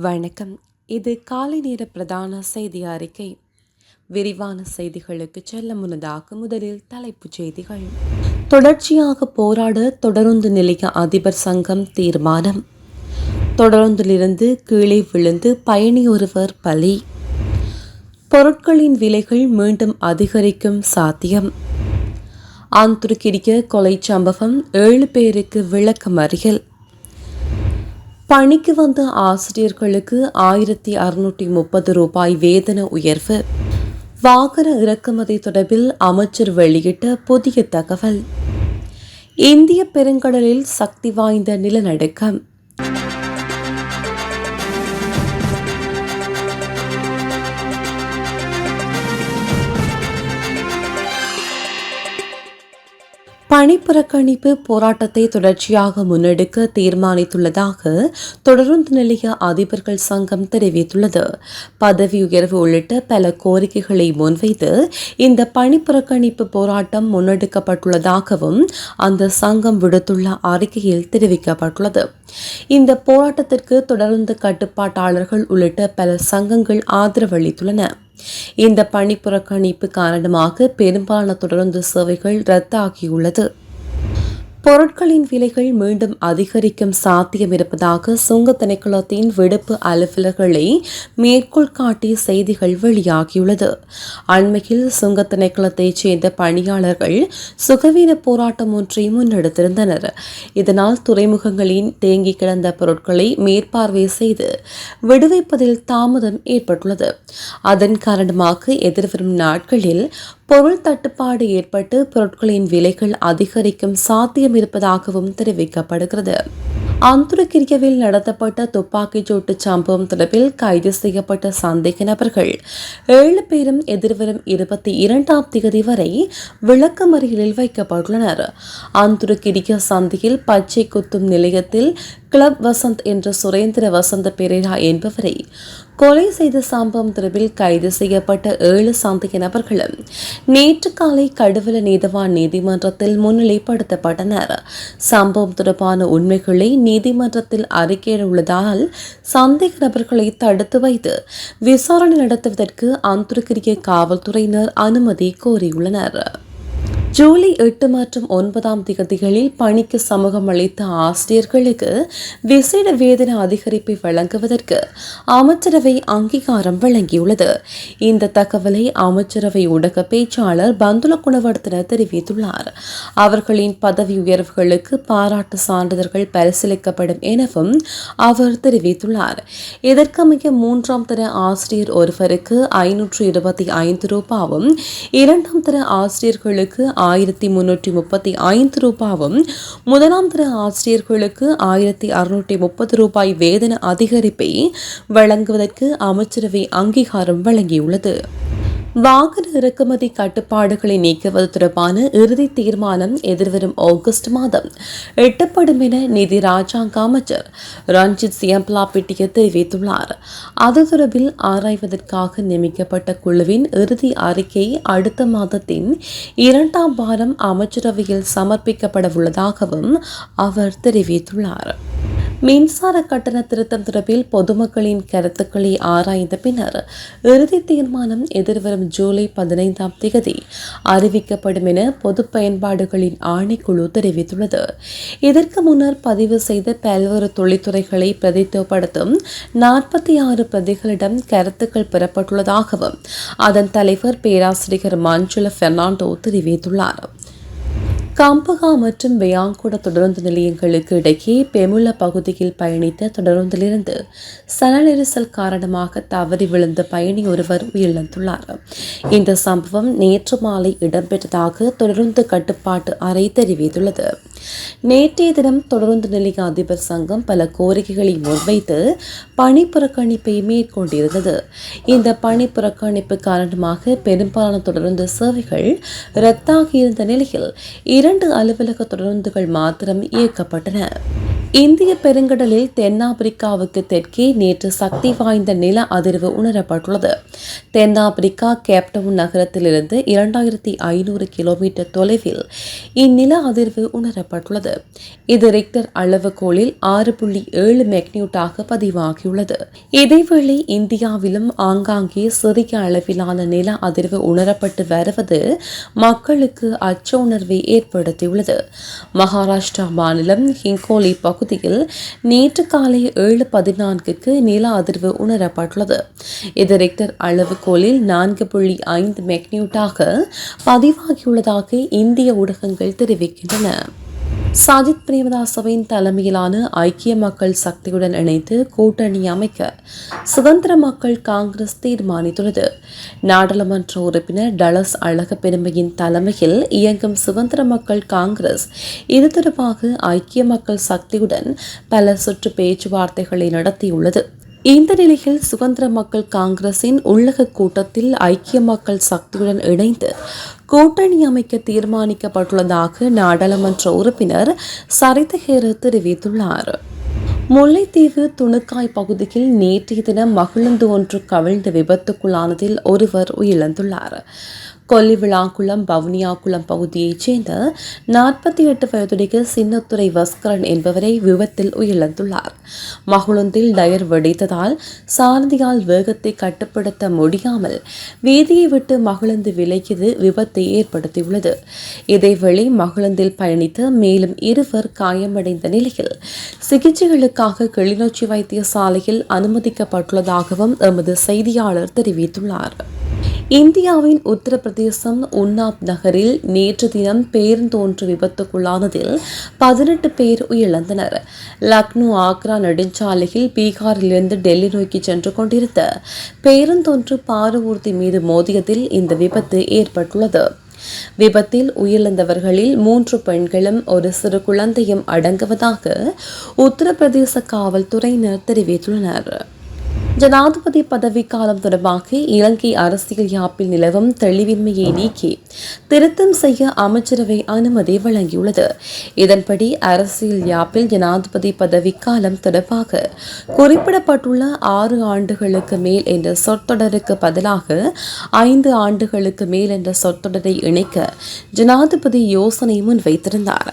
வணக்கம். இது காலை நேர பிரதான செய்தி அறிக்கை. விரிவான செய்திகளுக்கு செல்ல முன்னதாக முதலில் தலைப்புச் செய்திகள். தொடர்ச்சியாக போராட தொடருந்து நிலைய அதிபர் சங்கம் தீர்மானம். தொடருந்திலிருந்து கீழே விழுந்து பயணி ஒருவர் பலி. பொருட்களின் விலைகள் மீண்டும் அதிகரிக்கும் சாத்தியம். ஆந்துருக்கிடிய கொலை சம்பவம் ஏழு பேருக்கு விளக்கமறியல். பணிக்கு வந்த ஆசிரியர்களுக்கு ஆயிரத்தி அறுநூற்றி முப்பது ரூபாய் வேதன உயர்வு. வாகன இறக்குமதி தொடர்பில் அமைச்சர் வெளியிட்ட புதிய தகவல். இந்திய பெருங்கடலில் சக்தி வாய்ந்த நிலநடுக்கம். பணிப்புறக்கணிப்பு போராட்டத்தை தொடர்ச்சியாக முன்னெடுக்க தீர்மானித்துள்ளதாக தொடருந்து நிலைய அதிபர்கள் சங்கம் தெரிவித்துள்ளது. பதவி உயர்வு உள்ளிட்ட பல கோரிக்கைகளை முன்வைத்து இந்த பணிப்புறக்கணிப்பு போராட்டம் முன்னெடுக்கப்பட்டுள்ளதாகவும் அந்த சங்கம் விடுத்துள்ள அறிக்கையில் தெரிவிக்கப்பட்டுள்ளது. இந்த போராட்டத்திற்கு தொடர்ந்து கட்டுப்பாட்டாளர்கள் உள்ளிட்ட பல சங்கங்கள் ஆதரவளித்துள்ளன இந்த பணிப்புறக்கணிப்பு காரணமாக பெரும்பாலான தொடர்ந்து சேவைகள் ரத்தாகியுள்ளது. பொருட்களின் விலைகள் மீண்டும் அதிகரிக்கும் சாத்தியம் இருப்பதாக சுங்க திணைக்களத்தின் விடுப்பு அலுவலர்களை மேற்கோள் காட்டிய செய்திகள் வெளியாகியுள்ளது. அண்மையில் சுங்க திணைக்களத்தைச் சேர்ந்த பணியாளர்கள் சுகவீன போராட்டம் ஒன்றை முன்னெடுத்திருந்தனர். இதனால் துறைமுகங்களின் தேங்கி கிடந்த பொருட்களை மேற்பார்வை செய்து விடுவிப்பதில் தாமதம் ஏற்பட்டுள்ளது. அதன் காரணமாக எதிர்வரும் நாட்களில் பொருள் தட்டுப்பாடு ஏற்பட்டு பொருட்களின் விலைகள் அதிகரிக்கும் சாத்தியம் இருப்பதாகவும் தெரிவிக்கப்படுகிறது. அந்துருக்கிரியவில் நடத்தப்பட்ட துப்பாக்கிச் சூட்டு சம்பவம் தொடர்பில் கைது செய்யப்பட்ட சந்தேக நபர்கள் ஏழு பேரும் எதிர்வரும் இருபத்தி இரண்டாம் தேதி வரை விளக்கமறியலில் வைக்கப்பட்டுள்ளனர். அந்துருக்கிரிய சந்தையில் பச்சை குத்தும் நிலையத்தில் கிளப் வசந்த் என்ற சுரேந்திர வசந்த பெரேரா என்பவரை கொலை செய்த சம்பவம் தொடர்பில் கைது செய்யப்பட்ட ஏழு சந்தேக நபர்களும் நேற்று காலை கடுவல நீதவான் நீதிமன்றத்தில் முன்னிலைப்படுத்தப்பட்டனர். சம்பவம் தொடர்பான உண்மைகளை நீதிமன்றத்தில் அறிக்கையிட உள்ளதால் சந்தேக நபர்களை தடுத்து வைத்து விசாரணை நடத்துவதற்கு அந்துருக்கிரிய காவல்துறையினர் அனுமதி கோரியுள்ளனர். ஜூலை எட்டு மற்றும் ஒன்பதாம் திகதிகளில் பணிக்கு சமூகம் அளித்த ஆசிரியர்களுக்கு விசேட வேதன அதிகரிப்பை வழங்குவதற்கு அமைச்சரவை அங்கீகாரம் வழங்கியுள்ளது. இந்த தகவலை அமைச்சரவை ஊடக பேச்சாளர் பந்துல குணவர்த்தன தெரிவித்துள்ளார். அவர்களின் பதவி உயர்வுகளுக்கு பாராட்டு சான்றிதழ்கள் பரிசீலிக்கப்படும் எனவும் அவர் தெரிவித்துள்ளார். இதற்கமைய மூன்றாம் தர ஆசிரியர் ஒருவருக்கு ஐநூற்று இருபத்தி ஐந்து ரூபாவும் இரண்டாம் தர ஆசிரியர்களுக்கு ஆயிரத்தி முன்னூற்றி முப்பத்தி ஐந்து ரூபாவும் முதலாம் தர ஆசிரியர்களுக்கு ஆயிரத்தி அறுநூற்றி முப்பது ரூபாய் வேதன அதிகரிப்பை வழங்குவதற்கு அமைச்சரவை அங்கீகாரம் வழங்கியுள்ளது. வாகன இறக்குமதி கட்டுப்பாடுகளை நீக்குவது தொடர்பான இறுதி தீர்மானம் எதிர்வரும் ஆகஸ்ட் மாதம். எட்டப்படும் என நிதி ராஜாங்க அமைச்சர் ரஞ்சித் சியம்ப்லா பிட்டிய தெரிவித்துள்ளார். அது தொடர்பில் ஆராய்வதற்காக நியமிக்கப்பட்ட குழுவின் இறுதி அறிக்கை அடுத்த மாதத்தின் இரண்டாம் வாரம் அமைச்சரவையில் சமர்ப்பிக்கப்பட உள்ளதாகவும் அவர் தெரிவித்துள்ளார். மின்சார கட்டண திருத்தம் தொடர்பில் பொதுமக்களின் கருத்துக்களை ஆராய்ந்த பின்னர் இறுதி தீர்மானம் எதிர்வரும் ஜூலை பதினைந்தாம் தேதி அறிவிக்கப்படும் என பொது பயன்பாடுகளின் ஆணைக்குழு தெரிவித்துள்ளது. இதற்கு முன்னர் பதிவு செய்த பல்வேறு தொழில்துறைகளை பிரதித்துவப்படுத்தும் நாற்பத்தி ஆறு பிரதிகளிடம் கருத்துக்கள் பெறப்பட்டுள்ளதாகவும் அதன் தலைவர் பேராசிரியர் மஞ்சுல பெர்னாண்டோ தெரிவித்துள்ளார். கம்பகா மற்றும் வெயாங்குட தொடருந்து நிலையங்களுக்கு இடையே பெமுல பகுதியில் பயணித்த தொடருந்திலிருந்து சன நெரிசல் காரணமாக தவறி விழுந்த பயணி ஒருவர் உயிரிழந்துள்ளார். இந்த சம்பவம் நேற்று மாலை இடம்பெற்றதாக தொடருந்து கட்டுப்பாட்டு அறை தெரிவித்துள்ளது. நேற்றைய தினம் தொடருந்து நிலைய அதிபர் சங்கம் பல கோரிக்கைகளை முன்வைத்து பணி புறக்கணிப்பை மேற்கொண்டிருந்தது. இந்த பணி புறக்கணிப்பு காரணமாக பெரும்பாலான தொடருந்து சேவைகள் ரத்தாகியிருந்த நிலையில் இரண்டு அலுவலக தொடருந்துகள் மாத்திரம் இயக்கப்பட்டன. இந்திய பெருங்கடலில் தென்னாப்பிரிக்காவுக்கு தெற்கே நேற்று சக்தி வாய்ந்த நில அதிர்வு உணரப்பட்டுள்ளது. தென்னாப்பிரிக்கா கேப்டவுன் நகரத்திலிருந்து இரண்டாயிரத்தி ஐநூறு கிலோமீட்டர் தொலைவில் இந்நில அதிர்வு உணரப்பட்டுள்ளது. இது ரிக்டர் அளவுகோலில் ஆறு புள்ளி ஏழு மெக்னியூட்டாக பதிவாகியுள்ளது. இதேவேளை இந்தியாவிலும் ஆங்காங்கே சிறிய அளவிலான நில அதிர்வு உணரப்பட்டு வருவது மக்களுக்கு அச்ச உணர்வை ஏற்படுத்தியுள்ளது. மகாராஷ்டிரா மாநிலம் ஹிங்கோலி பகுதியில் நேற்று காலை ஏழு பதினான்குக்கு நில அதிர்வு உணரப்பட்டுள்ளது. இது ரிக்டர் அளவுகோலில் நான்கு புள்ளி ஐந்து மெக்னியூட்டாக பதிவாகியுள்ளதாக இந்திய ஊடகங்கள் தெரிவிக்கின்றன. சாஜித் பிரேமதாசவின் தலைமையிலான ஐக்கிய மக்கள் சக்தியுடன் இணைந்து கூட்டணி அமைக்க சுதந்திர மக்கள் காங்கிரஸ் தீர்மானித்துள்ளது. நாடாளுமன்ற உறுப்பினர் டலஸ் அழக பெருமையின் தலைமையில் இயங்கும் சுதந்திர மக்கள் காங்கிரஸ் இது தொடர்பாக ஐக்கிய மக்கள் சக்தியுடன் பல சுற்று பேச்சுவார்த்தைகளை நடத்தியுள்ளது. இந்த நிலையில் சுதந்திர மக்கள் காங்கிரசின் உள்ளக கூட்டத்தில் ஐக்கிய மக்கள் சக்தியுடன் இணைந்து கூட்டணி அமைக்க தீர்மானிக்கப்பட்டுள்ளதாக நாடாளுமன்ற உறுப்பினர் சரிதஹேர தெரிவித்துள்ளார். முல்லைத்தீவு துணுக்காய் பகுதியில் நேற்றைய தினம் மகிழுந்து ஒன்று கவிழ்ந்து விபத்துக்குள்ளானதில் ஒருவர் உயிரிழந்துள்ளார். கொல்லிவிழாக்குளம் பவுனியாக்குளம் பகுதியைச் சேர்ந்த நாற்பத்தி எட்டு வயதுடைய சின்னத்துறை வஸ்கரன் என்பவரை விபத்தில் உயிரிழந்துள்ளார். மகுழுந்தில் டயர் வெடித்ததால் சாரதியால் வேகத்தை கட்டுப்படுத்த முடியாமல் வீதியை விட்டு மகிழ்ந்து விலகியது விபத்தை ஏற்படுத்தியுள்ளது. இதேவேளை மகிழந்தில் பயணித்த மேலும் இருவர் காயமடைந்த நிலையில் சிகிச்சைகளுக்காக கிளிநொச்சி வைத்தியசாலையில் அனுமதிக்கப்பட்டுள்ளதாகவும் எமது செய்தியாளர் தெரிவித்துள்ளார். இந்தியாவின் உத்தரப்பிரதேசம் உன்னாப் நகரில் நேற்று தினம் பேருந்தோன்று விபத்துக்குள்ளானதில் பதினெட்டு பேர் உயிரிழந்தனர். லக்னோ ஆக்ரா நெடுஞ்சாலையில் பீகாரிலிருந்து டெல்லி நோக்கி சென்று கொண்டிருந்த பேருந்தொன்று பாரவூர்த்தி மீது மோதியதில் இந்த விபத்து ஏற்பட்டுள்ளது. விபத்தில் உயிரிழந்தவர்களில் மூன்று பெண்களும் ஒரு சிறு குழந்தையும் அடங்குவதாக உத்தரப்பிரதேச காவல்துறையினர் தெரிவித்துள்ளனர். ஜனாதிபதி பதவிக்காலம் தொடர்பாக இலங்கை அரசியல் யாப்பில் நிலவும் தெளிவின்மையை நீக்கி திருத்தம் செய்ய அமைச்சரவை அனுமதி வழங்கியுள்ளது. இதன்படி அரசியல் யாப்பில் ஜனாதிபதி பதவிக்காலம் தொடர்பாக குறிப்பிடப்பட்டுள்ள ஆறு ஆண்டுகளுக்கு மேல் என்ற சொற்றொடருக்கு பதிலாக ஐந்து ஆண்டுகளுக்கு மேல் என்ற சொற்றொடரை இணைக்க ஜனாதிபதி யோசனை முன்வைத்திருந்தார்.